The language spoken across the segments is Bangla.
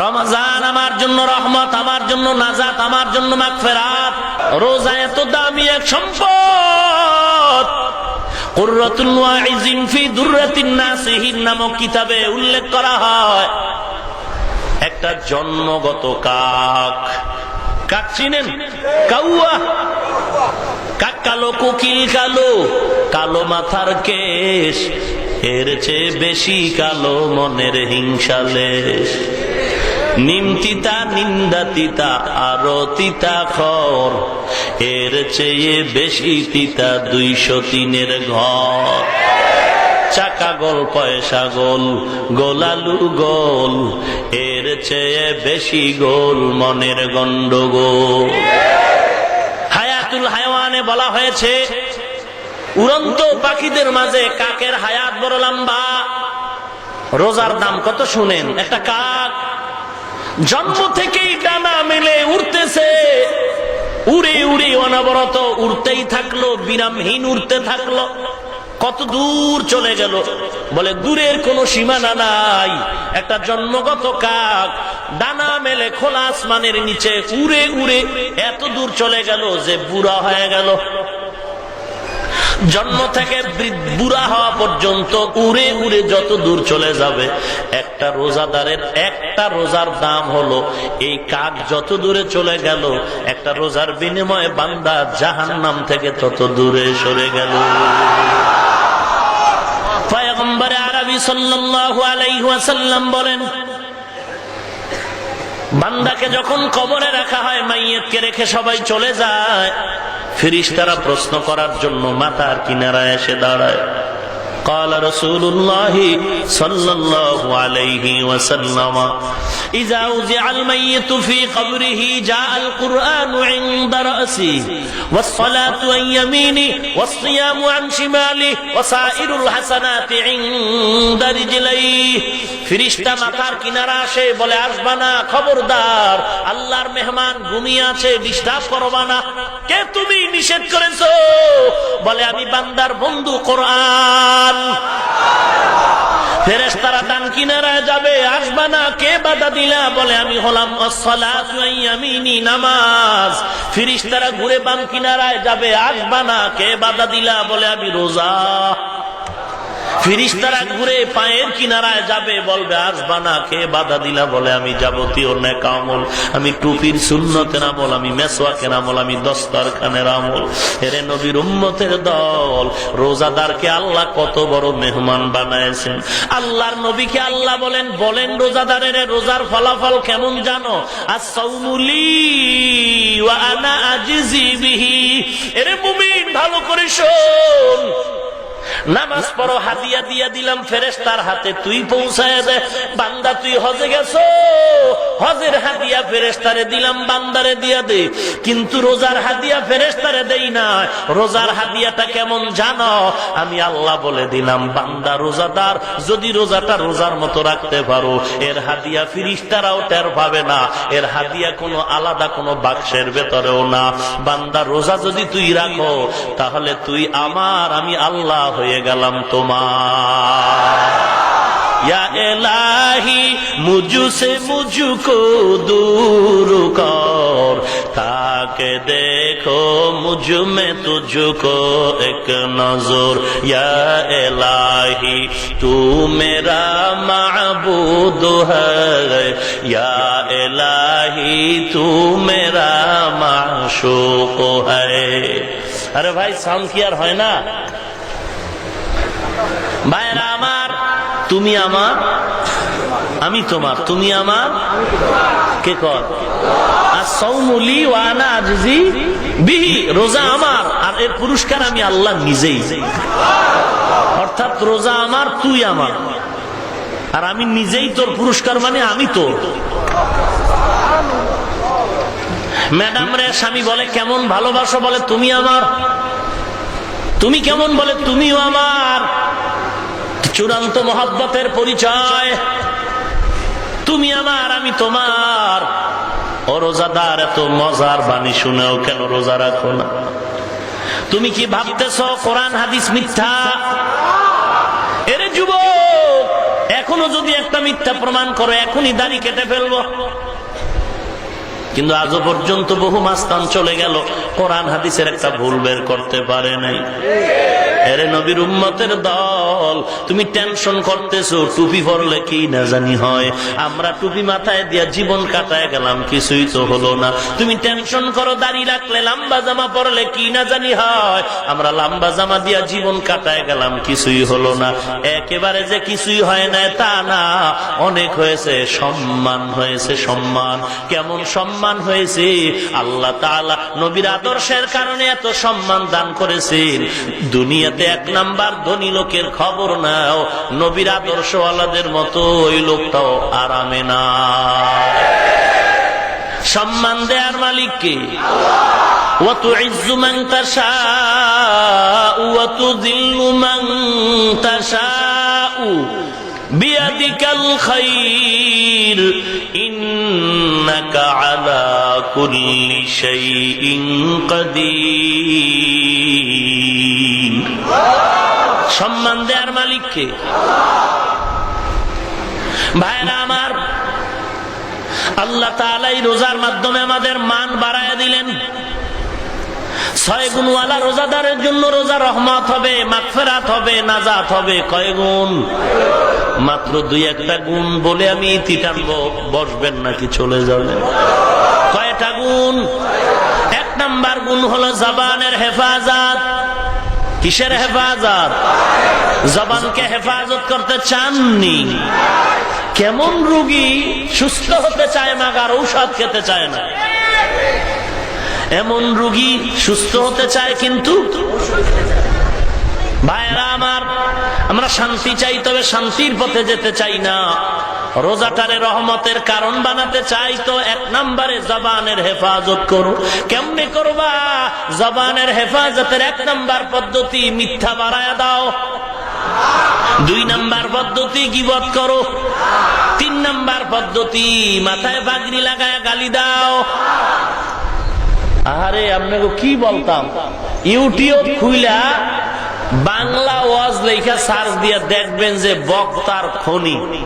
রমজান আমার জন্য রহমত, আমার জন্য নাজাত, আমার জন্য মাগফিরাত। রোজা এত দামি এক সম্পদ। কুররাতুল ওয়াইজিন ফি দুররাতিন নাসিহিন নামক কিতাবে উল্লেখ করা হয়। একটা জন্মগত কাক। কাক চিনেন? কাউয়া। কাক কালো, কোকিল কালো কালো মাথার কেশ। এর চেয়ে বেশি কালো মনের হিংসালেশ নিম তিতা নিন্দা তিতা আরও তিতা খর। এর চেয়ে বেশি তিতা দুইশো তিনের ঘর। চাকা গোল, পয়সা গোল, গোলালু গোল। এর চেয়ে বেশি গোল মনের গন্ডগোল। হায়াতুল হায়ওয়ানে বলা হয়েছে, উড়ন্ত পাখিদের মাঝে কাকের হায়াত বড় লম্বা। রোজার দাম কত শুনেন? একটা কাক জন্ম থেকেই ডানা মেলে উড়তেছে। উড়ে উড়ে অনবরত উড়তেই থাকল বিরামহীন উড়তে থাকল। কত দূর চলে গেল। বলে, দূরের কোনো সীমানা নাই। একটা জন্মগত কাক ডানা মেলে খোলা আসমানের নিচে উড়ে উড়ে এত দূর চলে গেল যে বুড়া হয়ে গেল। জন্ম থেকে বুড়া হওয়া পর্যন্ত উড়ে উড়ে যত দূর চলে যাবে, একটা রোজাদারের একটা রোজার দাম হলো এই কাক যত দূরে চলে গেল, একটা রোজার বিনিময়ে বান্দা জাহান নাম থেকে তত দূরে সরে গেল। আরবি সাল্লাল্লাহু বলেন, বান্দাকে যখন কবরে রাখা হয়, মাইয়েতকে রেখে সবাই চলে যায়। ফিরিস্তারা প্রশ্ন করার জন্য মাতার কিনারায় এসে দাঁড়ায় قال رسول الله صلى الله عليه وسلم إذا وزع الميت في قبره جاء القرآن عند رأسه والصلاة عن يمينه والصيام عن شماله وسائر الحسنات عند رجليه ফিরিস্তা মাথার কিনারা আসে বলে আসবা না খবরদার আল্লাহর মেহমান ঘুমিয়ে আছে ডিস্টার্ব করবা না কে তুমি নিষেধ করেছো বলে আমি বান্দার বন্ধু কোরআন ফেরেস্তারা ডান কিনারা যাবে, আসবা না, কে বাধা দিলা? বলে, আমি হলাম আমি নি নামাজ। ফিরিস্তারা ঘুরে বাম কিনারায় যাবে, আসবা না, কে বাধা দিলা? বলে, আমি রোজা। ফিরিস্তারা ঘুরে পায়ের কিনারায় যাবে, বলবে আসবা না কে বাধা দিলা? বলে, আমি যাবতীয় নেকামল, আমি টুপির শূন্যতের আমল, আমি মেসোয়াকের আমল, আমি দস্তার খানের আমল। এরে নবীর উম্মতের দল, রোজাদারকে আল্লাহ কত বড় মেহমান বানায়ছেন আল্লাহর নবীকে আল্লাহ বলেন বলেন রোজাদারের রোজার ফলাফল কেমন জানো? আর সৌমুলি আনা আজিজি বিহি। এরে মুমিন, ভালো করে শোন নামাজ পড়ো হাদিয়া দিয়া দিলাম ফেরেস্তার হাতে তুই পৌঁছায় দে। বান্দা, তুই হজে গেছো? হজের হাদিয়া ফেরেস্তারে দিলাম, বান্দারে দিয়া দে। কিন্তু রোজার হাদিয়া ফেরেস্তারে দেই না। রোজার হাদিয়াটা কেমন জানো? আমি আল্লাহ বলে দিলাম, বান্দা রোজাদার, যদি রোজাটা রোজার মতো রাখতে পারো, এর হাদিয়া ফিরিস্তারাও টের পাবে না। এর হাদিয়া কোনো আলাদা কোনো বাক্সের ভেতরেও না। বান্দা, রোজা যদি তুই রাখো, তাহলে তুই আমার, আমি আল্লাহ হয়ে হয়ে গেলাম তোমার। মুজু কর। তাকে দেখো মুজু মে তুঝুকো এক নজর। এলাহি, তু মেরা মাহবুদ এলাহি, তু মেরা মাশুক হরে ভাই সাম কি আর হয় না। ভাইরা আমার, তুমি আমার, আমি তোমার, তুমি আমার, কে কর? রোজা আমার, আর এর পুরস্কার আমি আল্লাহ নিজেই। অর্থাৎ রোজা আমার, তুই আমার। আর আমি নিজেই তোর পুরস্কার মানে আমি তোর। ম্যাডাম রে, স্বামী বলে, কেমন ভালোবাসো বলে তুমি আমার। তুমি কেমন বলে তুমিও আমার। চূড়ান্ত মহাব্বতের পরিচয়। তুমি আমার, আমি তোমার। ও রোজাদার, এত মজার বাণী শুনেও কেন রোজা রাখো না? তুমি কি ভাবতেছ কোরআন, হাদিস মিথ্যা? এরে যুবক, এখনও যদি একটা মিথ্যা প্রমাণ করো, এখনই দাড়ি কেটে ফেলব। কিন্তু আজও পর্যন্ত বহু মাস্তান চলে গেল, কোরআন, হাদিসের একটা ভুল বের করতে পারে নাই। এরে নবীর উম্মতের দল, তুমি টেনশন করতেছো, টুপি পরলে কি না জানি হয়। আমরা টুপি মাথায় দিয়া জীবন কাটায় গেলাম, কিছুই তো হলো না। তুমি টেনশন করো দাঁড়িয়ে রাখলে লম্বা জামা পরলে কি না জানি হয়। আমরা লম্বা জামা দিয়া জীবন কাটায় গেলাম, কিছুই হলো না। একেবারে যে কিছুই হয় না তা না। অনেক হয়েছে, সম্মান হয়েছে, সম্মান। কেমন সম্মান হয়েছে? আল্লাহ তাআলা নবীর আদর্শের কারণে এত সম্মান দান করেছেন। দুনিয়াতে এক নাম্বার ধনী লোকের খবর নাও নবীর আদর্শওয়ালাদের মতো ওই লোকটাও আরামে না সম্মান দেয়ার মালিককে وتعز من تشاء وتذل من تشاء بيدك الخير إنك على كل شيء قدير সম্মান দেয়ার মালিককে। ভাইরা আমার, আল্লাহ তালাই রোজার মাধ্যমে আমাদের মান বাড়ায় দিলেন। ছয় গুণওয়ালা রোজাদারের জন্য রোজা রহমত হবে, মাগফেরাত হবে, নাজাত হবে। কয় গুণ? মাত্র দুই একটা গুণ বলে আমি ইতি টানবো, বসবেন নাকি চলে যাবেন? কয়টা গুণ? এক নাম্বার গুণ হলো জবানের হেফাজত। কিসের হেফাজত? জবানকে হেফাজত করতে চাননি। কেমন রুগী সুস্থ হতে চায় মাগার ঔষধ খেতে চায় না। এমন রুগী সুস্থ হতে চায় কিন্তু ভাইরা আমার, আমরা শান্তি চাই, তবে শান্তির পথে যেতে চাই না। রোজাটারে রহমতের কারণ বানাতে চাই তো এক নম্বরে জবানের হেফাজত করো। কেমনে করবা? জবানের হেফাজতের এক নাম্বার পদ্ধতি মিথ্যা বাড়ায় দাও। দুই নাম্বার পদ্ধতি গিবত করো। তিন নাম্বার পদ্ধতি মাথায় বাগরি লাগায় গালি দাও। আরে, আপনাকে কি বলতাম? ইউটিউব খুইলা বাংলা ওয়াজ লেখা সার্চ দিয়ে দেখবেন যে বক্তার খনি।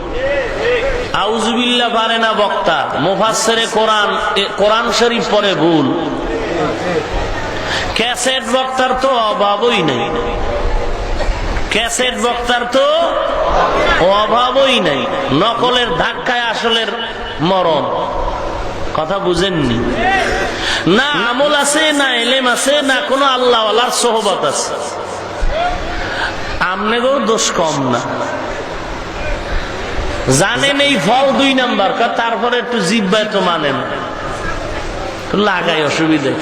আউজবিল্লা পারে না বক্তা। মুফাসসিরে কোরআন কোরআন শরীফ পরে ভুল। ক্যাসেট বক্তার তো অভাবই নেই। ক্যাসেট বক্তার তো অভাবই নেই। নকলের ধাক্কায় আসলের মরণ। কথা বুঝেননি? না আমল আছে, না এলেম আছে, না কোনো আল্লাহ সোহবত আছে। আমনেগো দোষ কম না। জানেন এই ফল দুই নাম্বার তারপরে একটু জিব্বায় তো মানেন। লাগাই অসুবিধা।